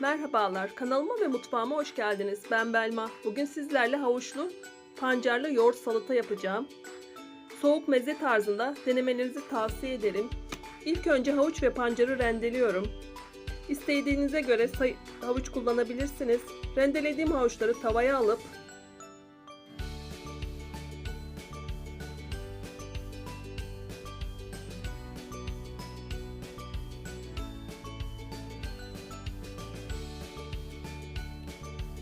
Merhabalar, kanalıma ve mutfağıma hoş geldiniz. Ben Belma. Bugün sizlerle havuçlu, pancarlı yoğurt salata yapacağım. Soğuk meze tarzında denemenizi tavsiye ederim. İlk önce havuç ve pancarı rendeliyorum. İstediğinize göre havuç kullanabilirsiniz. Rendelediğim havuçları tavaya alıp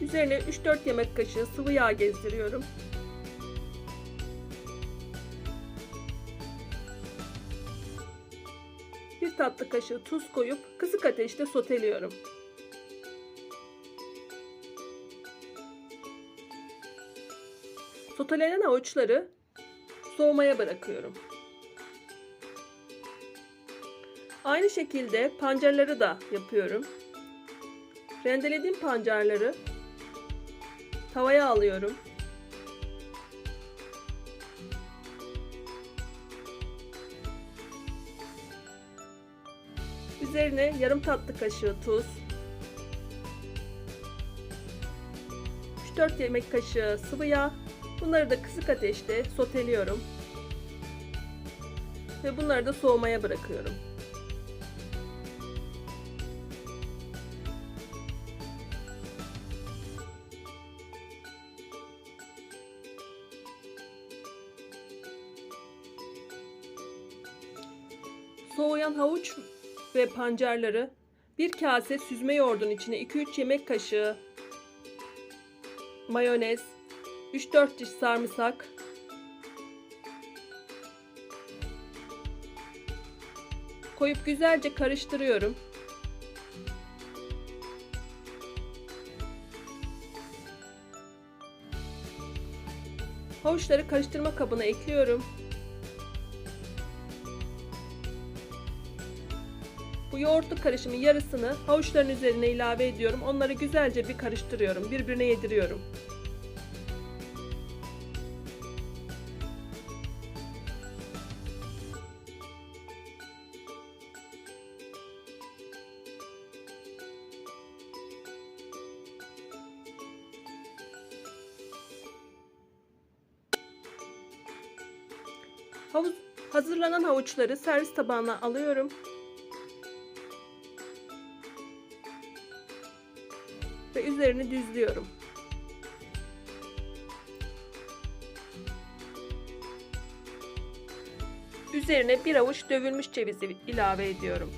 Üzerine 3-4 yemek kaşığı sıvı yağ gezdiriyorum. Bir tatlı kaşığı tuz koyup kısık ateşte soteliyorum. Sotelenen havuçları soğumaya bırakıyorum. Aynı şekilde pancarları da yapıyorum. Rendelediğim pancarları tavaya alıyorum. Üzerine yarım tatlı kaşığı tuz, 3-4 yemek kaşığı sıvı yağ. Bunları da kısık ateşte soteliyorum. Ve bunları da soğumaya bırakıyorum. Soğuyan havuç ve pancarları bir kase süzme yoğurdun içine 2-3 yemek kaşığı mayonez, 3-4 diş sarımsak, koyup güzelce karıştırıyorum. Havuçları karıştırma kabına ekliyorum. Bu yoğurtlu karışımın yarısını havuçların üzerine ilave ediyorum. Onları güzelce bir karıştırıyorum. Birbirine yediriyorum. Hazırlanan havuçları servis tabağına alıyorum. Ve üzerini düzlüyorum. Üzerine bir avuç dövülmüş cevizi ilave ediyorum.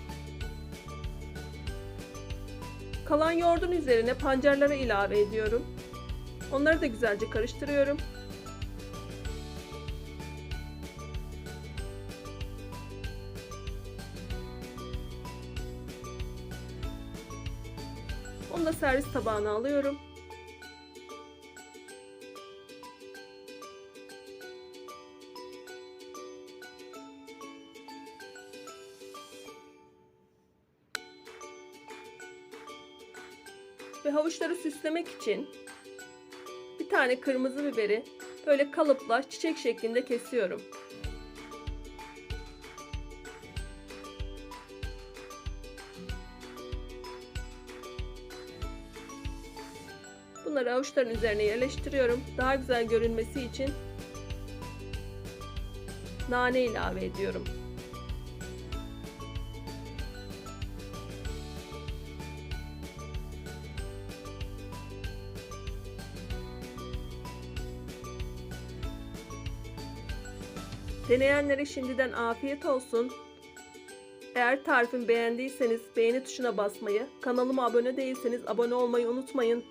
Kalan yoğurdun üzerine pancarları ilave ediyorum. Onları da güzelce karıştırıyorum. Onu da servis tabağına alıyorum. Ve havuçları süslemek için bir tane kırmızı biberi böyle kalıpla çiçek şeklinde kesiyorum. Bunları avuçların üzerine yerleştiriyorum. Daha güzel görünmesi için nane ilave ediyorum. Deneyenlere şimdiden afiyet olsun. Eğer tarifimi beğendiyseniz beğeni tuşuna basmayı, kanalıma abone değilseniz abone olmayı unutmayın.